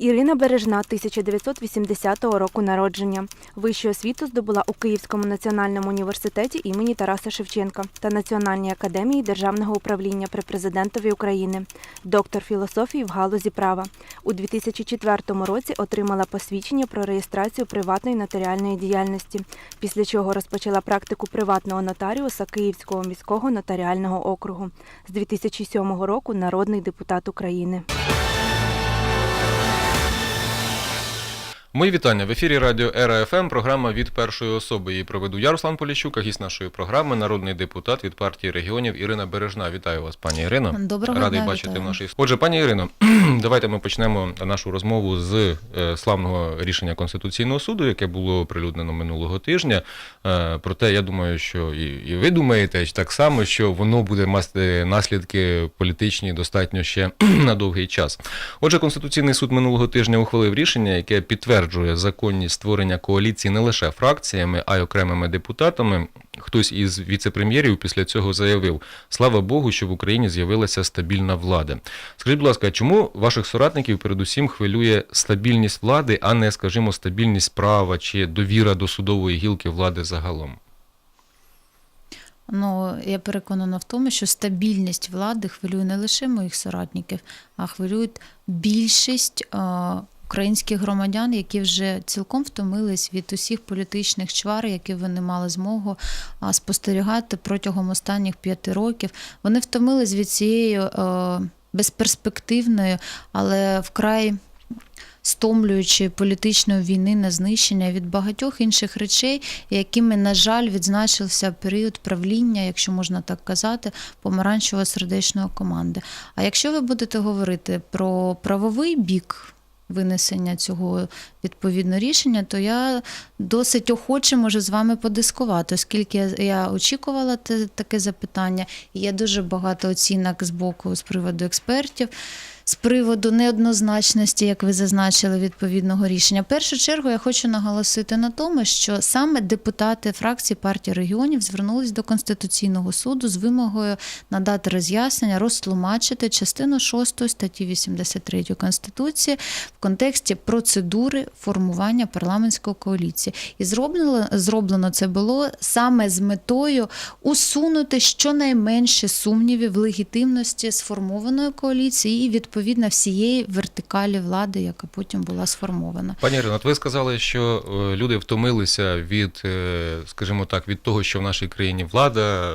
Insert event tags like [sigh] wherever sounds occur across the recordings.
Ірина Бережна 1980 року народження. Вищу освіту здобула у Київському національному університеті імені Тараса Шевченка та Національній академії державного управління при президентові України, доктор філософії в галузі права. У 2004 році отримала посвідчення про реєстрацію приватної нотаріальної діяльності, після чого розпочала практику приватного нотаріуса Київського міського нотаріального округу. З 2007 року народний депутат України. Мої вітання в ефірі радіо Ера ФМ. Програма від першої особи. Її проведу я, Руслан Поліщук, а гість нашої програми, народний депутат від партії регіонів Ірина Бережна. Вітаю вас, пані Ірино. Доброго Радий дня, бачити вітаю. в нашій Отже, пані Ірино, [clears throat] давайте ми почнемо нашу розмову з е, славного рішення Конституційного суду, яке було оприлюднено минулого тижня. Е, Проте я думаю, що і, і ви думаєте так само, що воно буде мати наслідки політичні достатньо ще [clears throat] на довгий час. Отже, Конституційний суд минулого тижня ухвалив рішення, яке підтверджує законність створення коаліції не лише фракціями, а й окремими депутатами. Хтось із віце-прем'єрів після цього заявив: слава Богу, що в Україні з'явилася стабільна влада. Скажіть, будь ласка, чому ваших соратників передусім хвилює стабільність влади, а не, скажімо, стабільність права чи довіра до судової гілки влади загалом? Ну, я переконана в тому, що стабільність влади хвилює не лише моїх соратників, а хвилюють більшість е, українських громадян, які вже цілком втомились від усіх політичних чвар, які вони мали змогу спостерігати протягом останніх п'яти років. Вони втомились від цієї е, безперспективної, але вкрай стомлюючи політичної війни на знищення від багатьох інших речей, якими, на жаль, відзначився період правління, якщо можна так казати, помаранчево сердечної команди. А якщо ви будете говорити про правовий бік. Винесення цього відповідно рішення, то я досить охоче можу з вами подискувати, оскільки я, очікувала таке запитання, і є дуже багато оцінок з боку з приводу експертів з приводу неоднозначності, як ви зазначили, відповідного рішення. В першу чергу я хочу наголосити на тому, що саме депутати фракції партії регіонів звернулись до Конституційного суду з вимогою надати роз'яснення, розтлумачити частину 6 статті 83 Конституції в контексті процедури формування парламентської коаліції. І зроблено, зроблено це було саме з метою усунути щонайменше сумнівів в легітимності сформованої коаліції і відповідно всієї вертикалі влади, яка потім була сформована. Пані Ірино, от ви сказали, що е, люди втомилися від, е, скажімо так, від того, що в нашій країні влада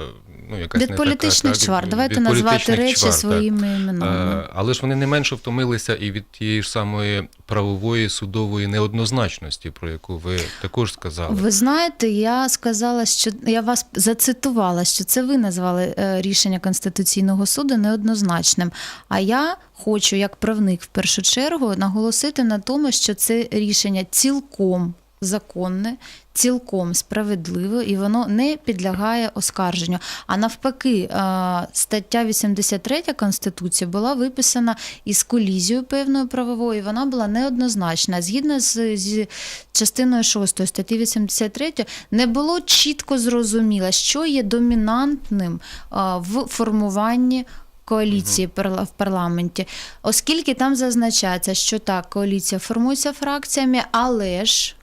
ну якась Від не політичних така, чвар. від- Давайте від назвати речі чвар, так. своїми іменами. Е, Але ж вони не менше втомилися і від тієї ж самої правової судової неоднозначності, про яку ви також сказали. Ви знаєте, я сказала, що я вас зацитувала, що це ви назвали рішення Конституційного суду неоднозначним. А я хочу, як правник, в першу чергу, наголосити на тому, що це рішення цілком законне, цілком справедливе, і воно не підлягає оскарженню. А навпаки, е, стаття 83 Конституції була виписана із колізією певною правовою, і вона була неоднозначна. Згідно з, з частиною 6 статті 83 не було чітко зрозуміло, що є домінантним е, в формуванні. Коаліції в парламенті, оскільки там зазначається, що так, коаліція формується фракціями, але ж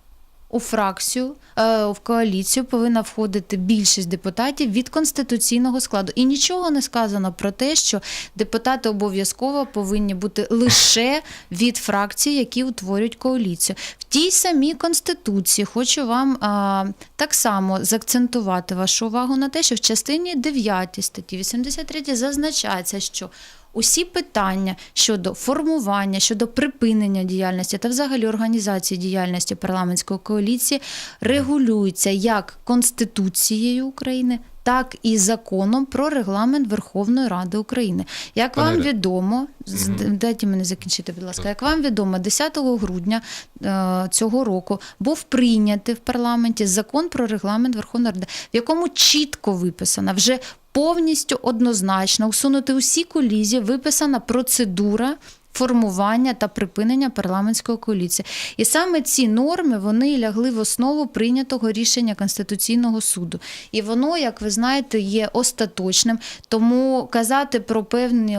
у фракцію е, в коаліцію повинна входити більшість депутатів від конституційного складу. І нічого не сказано про те, що депутати обов'язково повинні бути лише від фракцій, які утворюють коаліцію. В тій самій конституції хочу вам а, так само заакцентувати вашу увагу на те, що в частині 9 статті 83 зазначається, що Усі питання щодо формування, щодо припинення діяльності та взагалі організації діяльності парламентської коаліції регулюються як Конституцією України, так і законом про регламент Верховної Ради України. Як Пане вам відомо, Мгм. дайте мене закінчити, будь ласка. Як вам відомо, 10 грудня е, цього року був прийнятий в парламенті закон про регламент Верховної Ради, в якому чітко виписана вже повністю однозначно усунути усі колізії, виписана процедура. Формування та припинення парламентської коаліції, і саме ці норми вони лягли в основу прийнятого рішення Конституційного суду, і воно, як ви знаєте, є остаточним. Тому казати про певні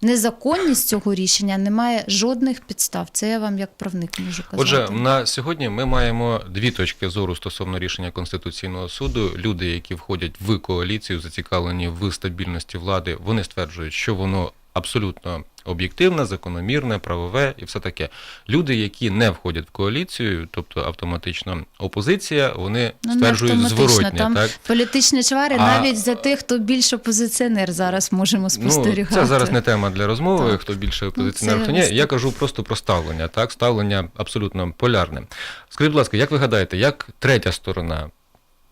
незаконність цього рішення не має жодних підстав. Це я вам як правник можу казати. Отже, на сьогодні ми маємо дві точки зору стосовно рішення Конституційного суду. Люди, які входять в коаліцію, зацікавлені в стабільності влади, вони стверджують, що воно абсолютно об'єктивне, закономірне, правове і все таке. Люди, які не входять в коаліцію, тобто автоматично опозиція, вони Ну, стверджують зворотне. Там Так? політичні чвари А- навіть за тих, хто більш опозиціонер зараз можемо спостерігати. Ну, це зараз не тема для розмови, Так. хто більше Ну, опозиціонер, це хто ні. Я кажу просто про ставлення, так? Ставлення абсолютно полярне. Скажіть, будь ласка, як ви гадаєте, як третя сторона,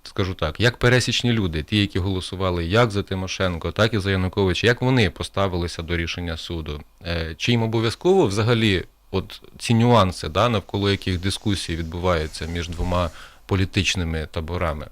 скажу так, як пересічні люди, ті, які голосували як за Тимошенко, так і за Януковича, як вони поставилися до рішення суду? Е, Чи їм обов'язково взагалі от ці нюанси, да, навколо яких дискусії відбуваються між двома політичними таборами?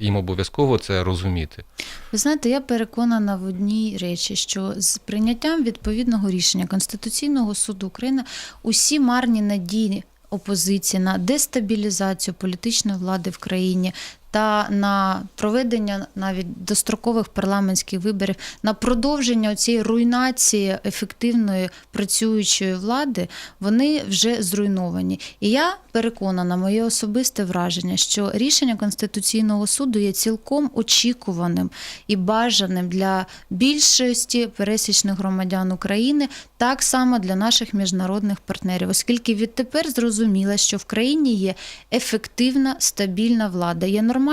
Їм обов'язково це розуміти. Ви знаєте, я переконана в одній речі, що з прийняттям відповідного рішення Конституційного суду України усі марні надії опозиції на дестабілізацію політичної влади в країні. Та на проведення навіть дострокових парламентських виборів, на продовження цієї руйнації ефективної працюючої влади, вони вже зруйновані. І я переконана, моє особисте враження, що рішення Конституційного суду є цілком очікуваним і бажаним для більшості пересічних громадян України, так само для наших міжнародних партнерів, оскільки відтепер зрозуміло, що в країні є ефективна стабільна влада, є нормальна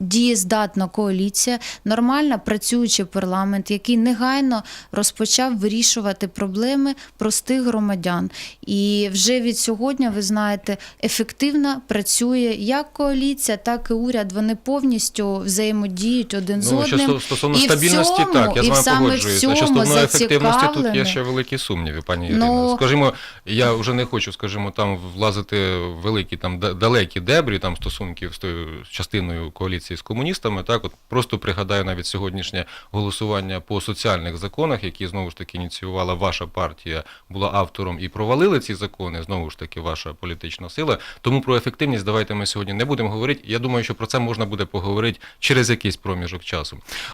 дієздатна коаліція, нормально працюючий парламент, який негайно розпочав вирішувати проблеми простих громадян. І вже від сьогодні, ви знаєте, ефективно працює як коаліція, так і уряд. Вони повністю взаємодіють один з Ну, що одним. сто- стосовно І в стабільності, цьому- так, я з вами. А цьому стосовно ефективності тут є ще великі сумніви, пані Ну- Ірино. Скажімо, я вже не хочу, скажімо, там влазити в великі там да- далекі дебрі там стосунків з тою частиною коаліції з комуністами. Так, от просто пригадаю навіть сьогоднішнє голосування по соціальних законах, які знову ж таки ініціювала ваша партія, була автором і провалили ці закони. Знову ж таки, ваша політична сила. Тому про ефективність давайте ми сьогодні не будемо говорити. Я думаю, що про це можна буде поговорити через якийсь проміжок часу.